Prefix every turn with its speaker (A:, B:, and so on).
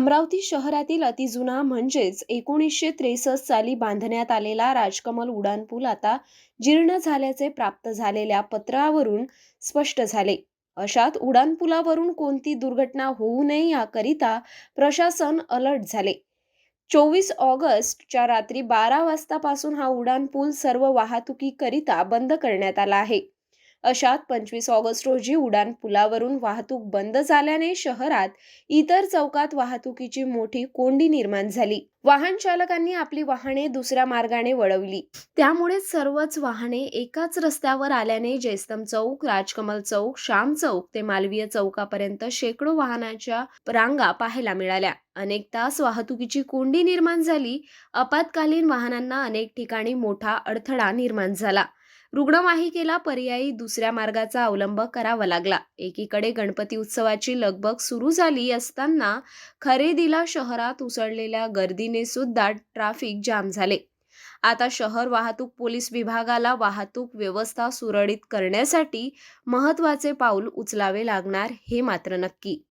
A: अमरावती शहरातील अतिजुना म्हणजेच एकोणीसशे त्रेसष्ट साली बांधण्यात आलेला राजकमल उड्डाणपूल आता जीर्ण झाल्याचे प्राप्त झालेल्या पत्रावरून स्पष्ट झाले. अशात उड्डाणपुलावरून कोणती दुर्घटना होऊ नये याकरिता प्रशासन अलर्ट झाले. चोवीस ऑगस्टच्या रात्री बारा वाजतापासून हा उडाणपूल सर्व वाहतुकीकरिता बंद करण्यात आला आहे. अशात पंचवीस ऑगस्ट रोजी उड्डाण पुलावरून वाहतूक बंद झाल्याने शहरात इतर चौकात वाहतुकीची मोठी कोंडी निर्माण झाली. वाहन चालकांनी आपली वाहने दुसऱ्या मार्गाने वळवली. त्यामुळे सर्वच वाहने एकाच रस्त्यावर आल्याने जयस्तम चौक राजकमल चौक श्याम चौक ते मालवीय चौकापर्यंत शेकडो वाहनाच्या रांगा पाहायला मिळाल्या. अनेक तास वाहतुकीची कोंडी निर्माण झाली. आपत्कालीन वाहनांना अनेक ठिकाणी मोठा अडथळा निर्माण झाला. रुग्णवाहिकेला पर्यायी दुसऱ्या मार्गाचा अवलंब करावा लागला. एकीकडे गणपती उत्सवाची लगबग सुरू झाली असताना खरेदीला शहरात उसळलेल्या गर्दीने सुद्धा ट्रॅफिक जाम झाले. आता शहर वाहतूक पोलीस विभागाला वाहतूक व्यवस्था सुरळीत करण्यासाठी महत्त्वाचे पाऊल उचलावे लागणार हे मात्र नक्की.